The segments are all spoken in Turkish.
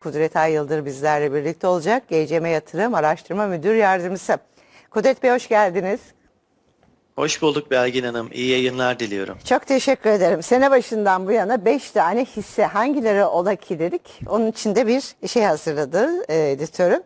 Kudret Ay Yıldır bizlerle birlikte olacak. GCM Yatırım Araştırma Müdür Yardımcısı. Kudret Bey hoş geldiniz. Hoş bulduk Belgin Hanım. İyi yayınlar diliyorum. Çok teşekkür ederim. Sene başından bu yana 5 tane hisse hangileri ola ki dedik. Onun içinde bir şey hazırladı e, editörüm.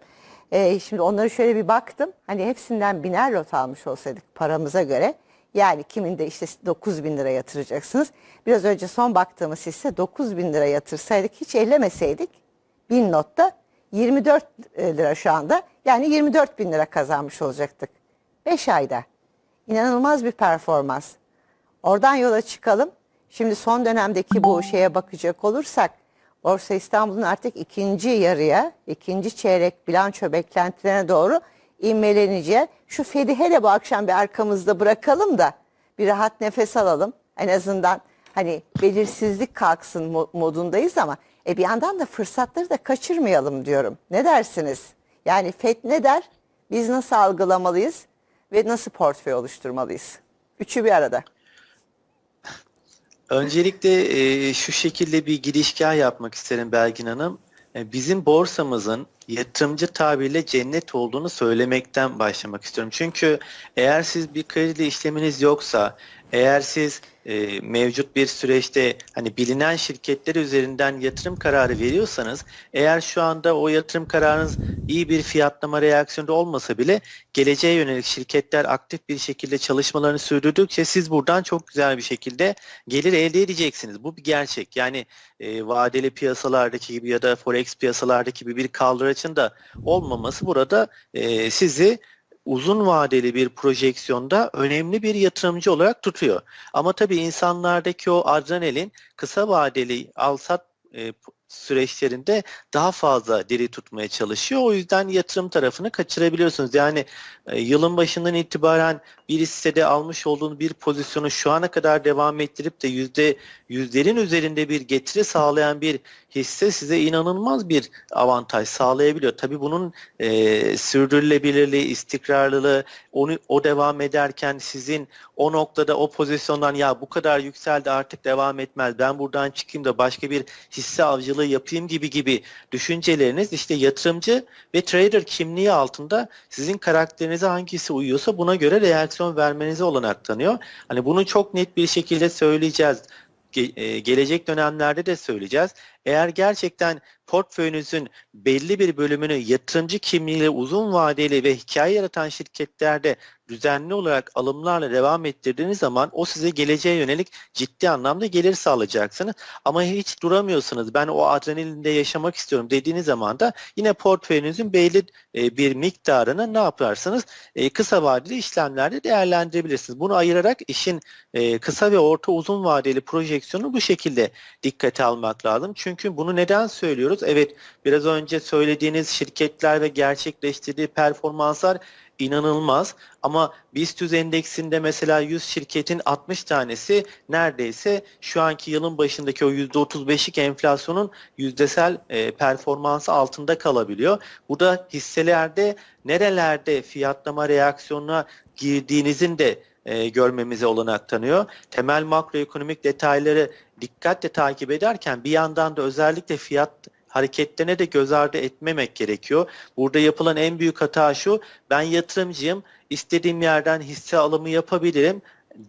E, şimdi onları şöyle bir baktım. Hani hepsinden biner lot almış olsaydık paramıza göre. Yani kiminde işte 9 bin lira yatıracaksınız. Biraz önce son baktığımız hisse 9 bin lira yatırsaydık hiç ellemeseydik bin notta 24 lira şu anda. Yani 24 bin lira kazanmış olacaktık. 5 ayda. İnanılmaz bir performans. Oradan yola çıkalım. Şimdi son dönemdeki bu şeye bakacak olursak Borsa İstanbul'un artık ikinci yarıya, ikinci çeyrek bilanço beklentilerine doğru inmeleneceği. Şu Fed'i hele bu akşam bir arkamızda bırakalım da bir rahat nefes alalım. En azından hani belirsizlik kalksın mo- modundayız ama e bir yandan da fırsatları da kaçırmayalım diyorum. Ne dersiniz? Yani Fed ne der? Biz nasıl algılamalıyız ve nasıl portföy oluşturmalıyız? Üçü bir arada. Öncelikle e, şu şekilde bir girişgah yapmak isterim Belgin Hanım. E, bizim borsamızın yatırımcı tabirle cennet olduğunu söylemekten başlamak istiyorum. Çünkü eğer siz bir kredi işleminiz yoksa, eğer siz e, mevcut bir süreçte hani bilinen şirketler üzerinden yatırım kararı veriyorsanız, eğer şu anda o yatırım kararınız iyi bir fiyatlama reaksiyonda olmasa bile geleceğe yönelik şirketler aktif bir şekilde çalışmalarını sürdürdükçe siz buradan çok güzel bir şekilde gelir elde edeceksiniz. Bu bir gerçek. Yani e, vadeli piyasalardaki gibi ya da forex piyasalardaki gibi bir kaldıraçın da olmaması burada e, sizi uzun vadeli bir projeksiyonda önemli bir yatırımcı olarak tutuyor. Ama tabii insanlardaki o adrenalin kısa vadeli alsat e, süreçlerinde daha fazla diri tutmaya çalışıyor. O yüzden yatırım tarafını kaçırabiliyorsunuz. Yani e, yılın başından itibaren bir hissede almış olduğunuz bir pozisyonu şu ana kadar devam ettirip de yüzde yüzlerin üzerinde bir getiri sağlayan bir hisse size inanılmaz bir avantaj sağlayabiliyor. Tabii bunun e, sürdürülebilirliği, istikrarlılığı, onu o devam ederken sizin o noktada o pozisyondan ya bu kadar yükseldi artık devam etmez. Ben buradan çıkayım da başka bir hisse avcılığı yapayım gibi gibi düşünceleriniz işte yatırımcı ve trader kimliği altında sizin karakterinize hangisi uyuyorsa buna göre reaksiyon vermenize olanak tanıyor. Hani bunu çok net bir şekilde söyleyeceğiz. E, gelecek dönemlerde de söyleyeceğiz. Eğer gerçekten portföyünüzün belli bir bölümünü yatırımcı kimliğiyle uzun vadeli ve hikaye yaratan şirketlerde düzenli olarak alımlarla devam ettirdiğiniz zaman o size geleceğe yönelik ciddi anlamda gelir sağlayacaksınız. Ama hiç duramıyorsunuz. Ben o adrenalinde yaşamak istiyorum dediğiniz zaman da yine portföyünüzün belli e, bir miktarını ne yaparsınız? E, kısa vadeli işlemlerde değerlendirebilirsiniz. Bunu ayırarak işin e, kısa ve orta uzun vadeli projeksiyonu bu şekilde dikkate almak lazım. Çünkü bunu neden söylüyoruz? Evet biraz önce söylediğiniz şirketler ve gerçekleştirdiği performanslar inanılmaz ama BIST endeksinde mesela 100 şirketin 60 tanesi neredeyse şu anki yılın başındaki o %35'lik enflasyonun yüzdesel e, performansı altında kalabiliyor. Burada hisselerde nerelerde fiyatlama reaksiyonuna girdiğinizin de e, görmemize olanak tanıyor. Temel makroekonomik detayları dikkatle takip ederken bir yandan da özellikle fiyat hareketlerine de göz ardı etmemek gerekiyor. Burada yapılan en büyük hata şu, ben yatırımcıyım, istediğim yerden hisse alımı yapabilirim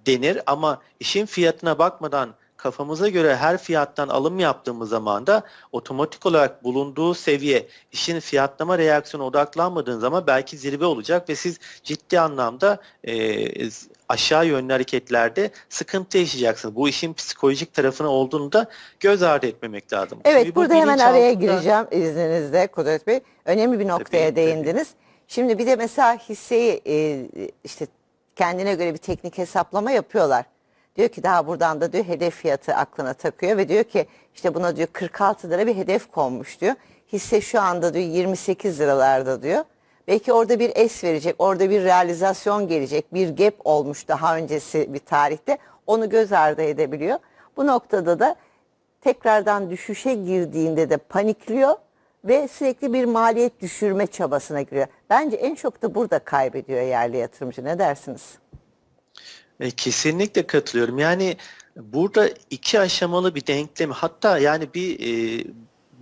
denir ama işin fiyatına bakmadan kafamıza göre her fiyattan alım yaptığımız zaman da otomatik olarak bulunduğu seviye işin fiyatlama reaksiyonu odaklanmadığın zaman belki zirve olacak ve siz ciddi anlamda e, aşağı yönlü hareketlerde sıkıntı yaşayacaksınız. Bu işin psikolojik tarafını olduğunu da göz ardı etmemek lazım. Evet bu burada hemen araya gireceğim izninizle Kudret Bey. Önemli bir noktaya Tabii, tabii. değindiniz. Şimdi bir de mesela hisseyi e, işte kendine göre bir teknik hesaplama yapıyorlar. Diyor ki daha buradan da diyor hedef fiyatı aklına takıyor ve diyor ki işte buna diyor 46 lira bir hedef konmuş diyor. Hisse şu anda diyor 28 liralarda diyor. Belki orada bir es verecek, orada bir realizasyon gelecek, bir gap olmuş daha öncesi bir tarihte. Onu göz ardı edebiliyor. Bu noktada da tekrardan düşüşe girdiğinde de panikliyor ve sürekli bir maliyet düşürme çabasına giriyor. Bence en çok da burada kaybediyor yerli yatırımcı. Ne dersiniz? E, kesinlikle katılıyorum. Yani burada iki aşamalı bir denklem hatta yani bir e,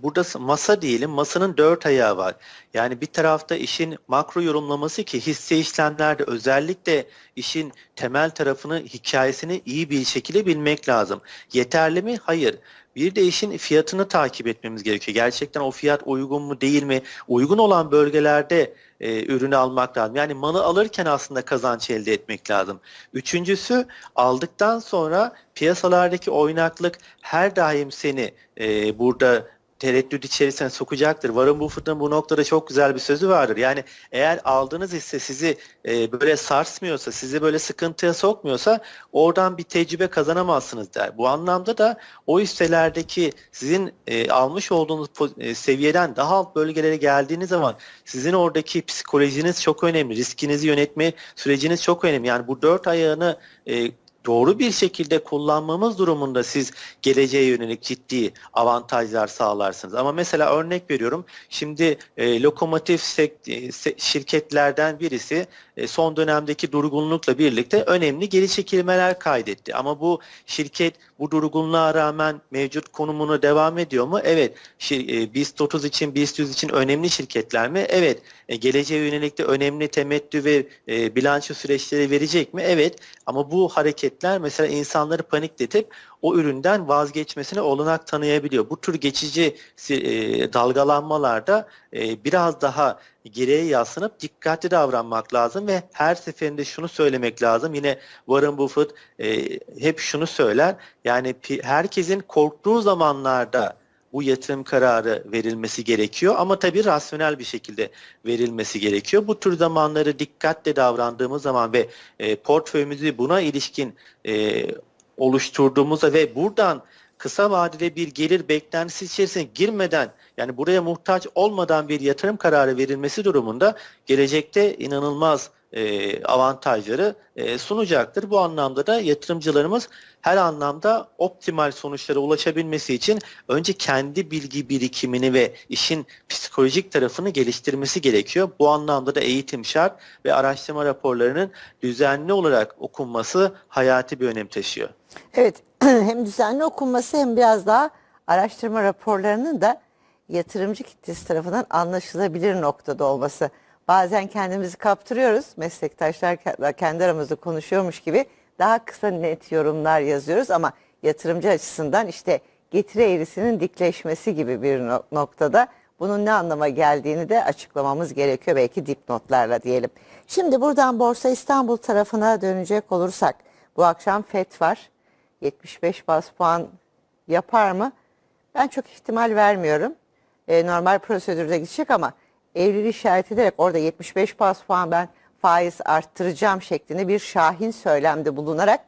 burada masa diyelim masanın dört ayağı var. Yani bir tarafta işin makro yorumlaması ki hisse işlemlerde özellikle işin temel tarafını hikayesini iyi bir şekilde bilmek lazım. Yeterli mi? Hayır. Bir de işin fiyatını takip etmemiz gerekiyor. Gerçekten o fiyat uygun mu değil mi? Uygun olan bölgelerde e, ürünü almak lazım. Yani malı alırken aslında kazanç elde etmek lazım. Üçüncüsü aldıktan sonra piyasalardaki oynaklık her daim seni e, burada tereddüt içerisine sokacaktır. Warren Buffett'ın bu noktada çok güzel bir sözü vardır. Yani eğer aldığınız hisse sizi e, böyle sarsmıyorsa, sizi böyle sıkıntıya sokmuyorsa oradan bir tecrübe kazanamazsınız der. Bu anlamda da o hisselerdeki sizin e, almış olduğunuz e, seviyeden daha alt bölgelere geldiğiniz zaman sizin oradaki psikolojiniz çok önemli. Riskinizi yönetme süreciniz çok önemli. Yani bu dört ayağını e, doğru bir şekilde kullanmamız durumunda siz geleceğe yönelik ciddi avantajlar sağlarsınız. Ama mesela örnek veriyorum. Şimdi e, lokomotif e, şirketlerden birisi e, son dönemdeki durgunlukla birlikte önemli geri çekilmeler kaydetti. Ama bu şirket bu durgunluğa rağmen mevcut konumunu devam ediyor mu? Evet. Şir, e, BIST 30 için, BIST 100 için önemli şirketler mi? Evet. E, geleceğe yönelik de önemli temettü ve e, bilanço süreçleri verecek mi? Evet. Ama bu hareketler mesela insanları panikletip o üründen vazgeçmesine olanak tanıyabiliyor. Bu tür geçici e, dalgalanmalarda e, biraz daha geriye yaslanıp dikkatli davranmak lazım ve her seferinde şunu söylemek lazım. Yine Warren Buffett e, hep şunu söyler. Yani herkesin korktuğu zamanlarda bu yatırım kararı verilmesi gerekiyor ama tabii rasyonel bir şekilde verilmesi gerekiyor. Bu tür zamanları dikkatle davrandığımız zaman ve e, portföyümüzü buna ilişkin e, oluşturduğumuzda ve buradan kısa vadede bir gelir beklentisi içerisine girmeden yani buraya muhtaç olmadan bir yatırım kararı verilmesi durumunda gelecekte inanılmaz e, avantajları e, sunacaktır. Bu anlamda da yatırımcılarımız her anlamda optimal sonuçlara ulaşabilmesi için önce kendi bilgi birikimini ve işin psikolojik tarafını geliştirmesi gerekiyor. Bu anlamda da eğitim şart ve araştırma raporlarının düzenli olarak okunması hayati bir önem taşıyor. Evet hem düzenli okunması hem biraz daha araştırma raporlarının da yatırımcı kitlesi tarafından anlaşılabilir noktada olması. Bazen kendimizi kaptırıyoruz. Meslektaşlar ke- kendi aramızda konuşuyormuş gibi daha kısa net yorumlar yazıyoruz ama yatırımcı açısından işte getiri eğrisinin dikleşmesi gibi bir no- noktada bunun ne anlama geldiğini de açıklamamız gerekiyor belki dipnotlarla diyelim. Şimdi buradan Borsa İstanbul tarafına dönecek olursak bu akşam FED var. 75 bas puan yapar mı? Ben çok ihtimal vermiyorum. E, normal prosedürde gidecek ama Eylül işaret ederek orada 75 bas puan ben faiz arttıracağım şeklinde bir şahin söylemde bulunarak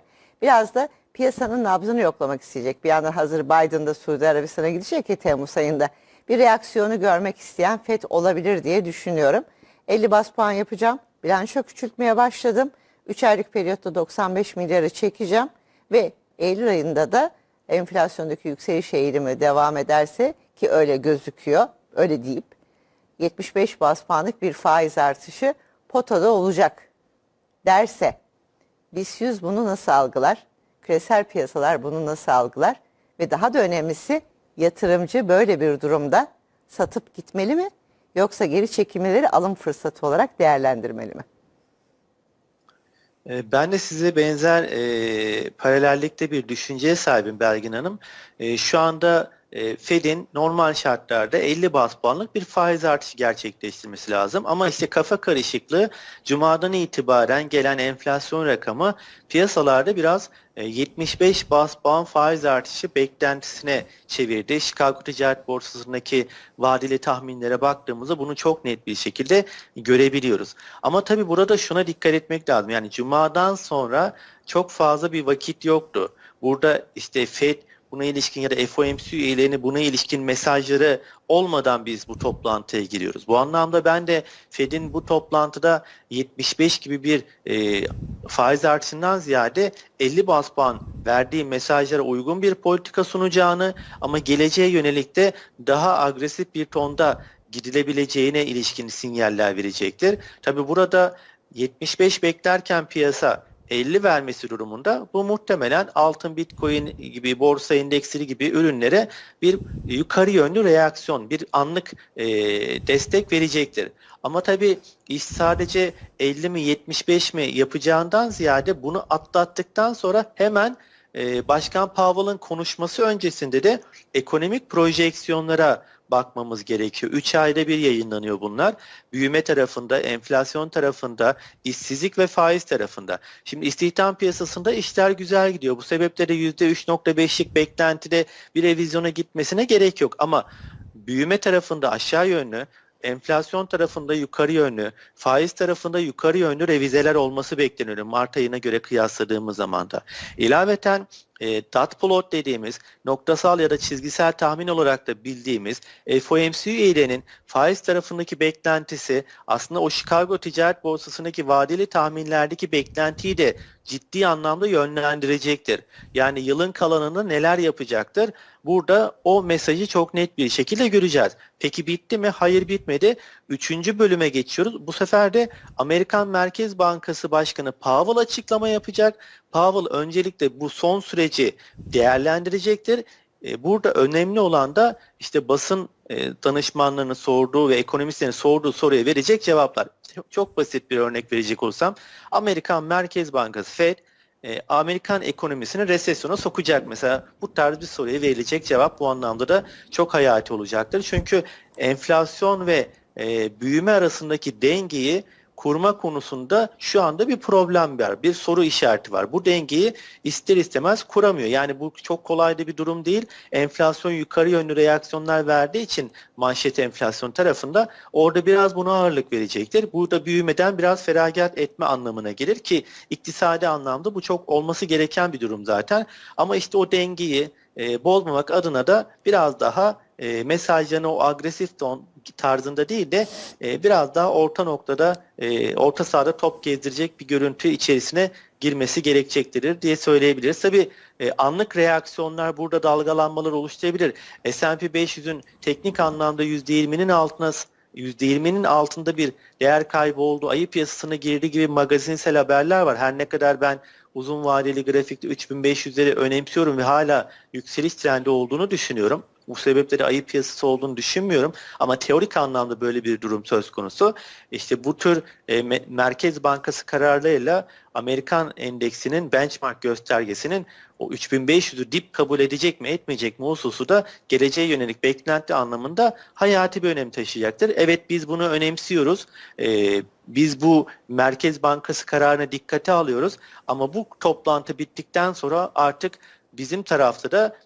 biraz da piyasanın nabzını yoklamak isteyecek. Bir yandan hazır Biden da Suudi Arabistan'a gidecek ki Temmuz ayında bir reaksiyonu görmek isteyen FED olabilir diye düşünüyorum. 50 bas puan yapacağım. Bilanço küçültmeye başladım. 3 aylık periyotta 95 milyarı çekeceğim ve Eylül ayında da enflasyondaki yükseliş eğilimi devam ederse ki öyle gözüküyor, öyle deyip 75 bas puanlık bir faiz artışı potada olacak derse BIST 100 bunu nasıl algılar? Küresel piyasalar bunu nasıl algılar? Ve daha da önemlisi yatırımcı böyle bir durumda satıp gitmeli mi? Yoksa geri çekilmeleri alım fırsatı olarak değerlendirmeli mi? E, Ben de size benzer e, paralellikte bir düşünceye sahibim Belgin Hanım. E, şu anda e, Fed'in normal şartlarda 50 bas puanlık bir faiz artışı gerçekleştirmesi lazım. Ama işte kafa karışıklığı Cuma'dan itibaren gelen enflasyon rakamı piyasalarda biraz e, 75 bas puan faiz artışı beklentisine çevirdi. Chicago Ticaret Borsası'ndaki vadeli tahminlere baktığımızda bunu çok net bir şekilde görebiliyoruz. Ama tabii burada şuna dikkat etmek lazım. Yani Cuma'dan sonra çok fazla bir vakit yoktu. Burada işte Fed buna ilişkin ya da FOMC üyelerinin buna ilişkin mesajları olmadan biz bu toplantıya giriyoruz. Bu anlamda ben de Fed'in bu toplantıda 75 gibi bir e, faiz artışından ziyade 50 bas puan verdiği mesajlara uygun bir politika sunacağını ama geleceğe yönelik de daha agresif bir tonda gidilebileceğine ilişkin sinyaller verecektir. Tabi burada 75 beklerken piyasa 50 vermesi durumunda bu muhtemelen altın, bitcoin gibi, borsa endeksleri gibi ürünlere bir yukarı yönlü reaksiyon, bir anlık e, destek verecektir. Ama tabii iş sadece 50 mi 75 mi yapacağından ziyade bunu atlattıktan sonra hemen e, Başkan Powell'ın konuşması öncesinde de ekonomik projeksiyonlara bakmamız gerekiyor. 3 ayda bir yayınlanıyor bunlar. Büyüme tarafında, enflasyon tarafında, işsizlik ve faiz tarafında. Şimdi istihdam piyasasında işler güzel gidiyor. Bu sebeple de %3.5'lik beklentide bir revizyona gitmesine gerek yok. Ama büyüme tarafında aşağı yönlü, enflasyon tarafında yukarı yönlü, faiz tarafında yukarı yönlü revizeler olması bekleniyor Mart ayına göre kıyasladığımız zaman da. İlaveten e, dot plot dediğimiz noktasal ya da çizgisel tahmin olarak da bildiğimiz FOMC üyelerinin faiz tarafındaki beklentisi aslında o Chicago Ticaret Borsası'ndaki vadeli tahminlerdeki beklentiyi de ciddi anlamda yönlendirecektir. Yani yılın kalanını neler yapacaktır? Burada o mesajı çok net bir şekilde göreceğiz. Peki bitti mi? Hayır bitmedi. Üçüncü bölüme geçiyoruz. Bu sefer de Amerikan Merkez Bankası Başkanı Powell açıklama yapacak. Powell öncelikle bu son süreci değerlendirecektir. E, Burada önemli olan da işte basın e, danışmanlarının sorduğu ve ekonomistlerin sorduğu soruya verecek cevaplar. Çok, basit bir örnek verecek olsam Amerikan Merkez Bankası Fed e, Amerikan ekonomisini resesyona sokacak mesela bu tarz bir soruya verilecek cevap bu anlamda da çok hayati olacaktır. Çünkü enflasyon ve e, büyüme arasındaki dengeyi kurma konusunda şu anda bir problem var. Bir soru işareti var. Bu dengeyi ister istemez kuramıyor. Yani bu çok kolay da bir durum değil. Enflasyon yukarı yönlü reaksiyonlar verdiği için manşet enflasyon tarafında orada biraz buna ağırlık verecektir. Burada büyümeden biraz feragat etme anlamına gelir ki iktisadi anlamda bu çok olması gereken bir durum zaten. Ama işte o dengeyi e, bozmamak adına da biraz daha e, mesajlarını o agresif ton tarzında değil de e, biraz daha orta noktada e, orta sahada top gezdirecek bir görüntü içerisine girmesi gerekecektir diye söyleyebiliriz. Tabi e, anlık reaksiyonlar burada dalgalanmalar oluşturabilir. S&P 500'ün teknik anlamda %20'nin altına %20'nin altında bir değer kaybı oldu. Ayı piyasasına girdi gibi magazinsel haberler var. Her ne kadar ben uzun vadeli grafikte 3500'leri önemsiyorum ve hala yükseliş trendi olduğunu düşünüyorum. Bu sebeple de ayı piyasası olduğunu düşünmüyorum. Ama teorik anlamda böyle bir durum söz konusu. İşte bu tür e, Me- Merkez Bankası kararlarıyla Amerikan endeksinin benchmark göstergesinin o 3500'ü dip kabul edecek mi etmeyecek mi hususu da geleceğe yönelik beklenti anlamında hayati bir önem taşıyacaktır. Evet biz bunu önemsiyoruz. Ee, biz bu Merkez Bankası kararını dikkate alıyoruz. Ama bu toplantı bittikten sonra artık bizim tarafta da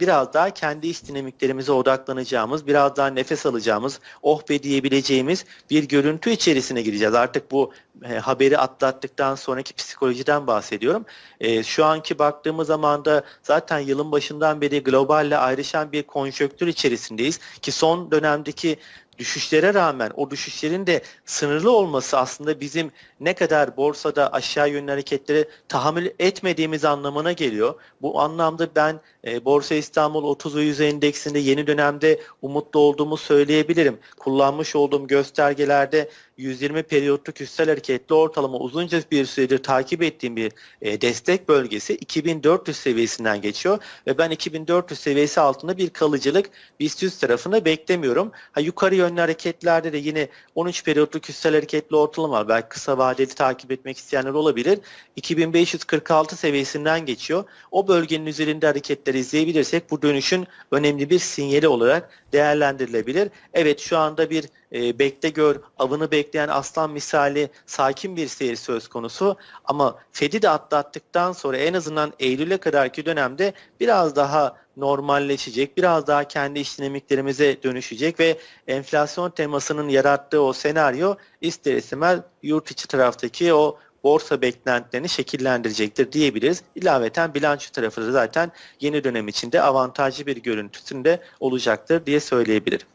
biraz daha kendi iş dinamiklerimize odaklanacağımız, biraz daha nefes alacağımız, oh be diyebileceğimiz bir görüntü içerisine gireceğiz. Artık bu e, haberi atlattıktan sonraki psikolojiden bahsediyorum. E, şu anki baktığımız zaman da zaten yılın başından beri globalle ayrışan bir konjöktür içerisindeyiz ki son dönemdeki düşüşlere rağmen o düşüşlerin de sınırlı olması aslında bizim ne kadar borsada aşağı yönlü hareketlere tahammül etmediğimiz anlamına geliyor. Bu anlamda ben e, Borsa İstanbul 30 ve 100 endeksinde yeni dönemde umutlu olduğumu söyleyebilirim. Kullanmış olduğum göstergelerde 120 periyotluk üstel hareketli ortalama uzunca bir süredir takip ettiğim bir e, destek bölgesi 2400 seviyesinden geçiyor ve ben 2400 seviyesi altında bir kalıcılık BIST 100 tarafında beklemiyorum. Ha, yukarı yönlü hareketlerde de yine 13 periyotluk üstel hareketli ortalama var. Belki kısa vadeli takip etmek isteyenler olabilir. 2546 seviyesinden geçiyor. O bölgenin üzerinde hareketleri izleyebilirsek bu dönüşün önemli bir sinyali olarak değerlendirilebilir. Evet şu anda bir e, bekle gör, avını bekleyen aslan misali sakin bir seyir söz konusu. Ama Fed'i de atlattıktan sonra en azından Eylül'e kadarki dönemde biraz daha normalleşecek, biraz daha kendi iş dinamiklerimize dönüşecek ve enflasyon temasının yarattığı o senaryo ister istemez yurt içi taraftaki o borsa beklentilerini şekillendirecektir diyebiliriz. İlaveten bilanço tarafı da zaten yeni dönem içinde avantajlı bir görüntüsünde olacaktır diye söyleyebilirim.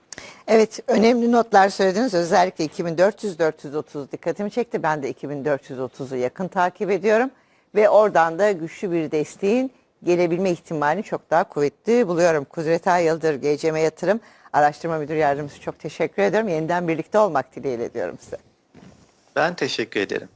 Evet önemli notlar söylediniz. Özellikle 2400-430 dikkatimi çekti. Ben de 2430'u yakın takip ediyorum. Ve oradan da güçlü bir desteğin gelebilme ihtimalini çok daha kuvvetli buluyorum. Kudret Ay Yıldır, GCM Yatırım Araştırma Müdür Yardımcısı çok teşekkür ederim. Yeniden birlikte olmak dileğiyle diyorum size. Ben teşekkür ederim.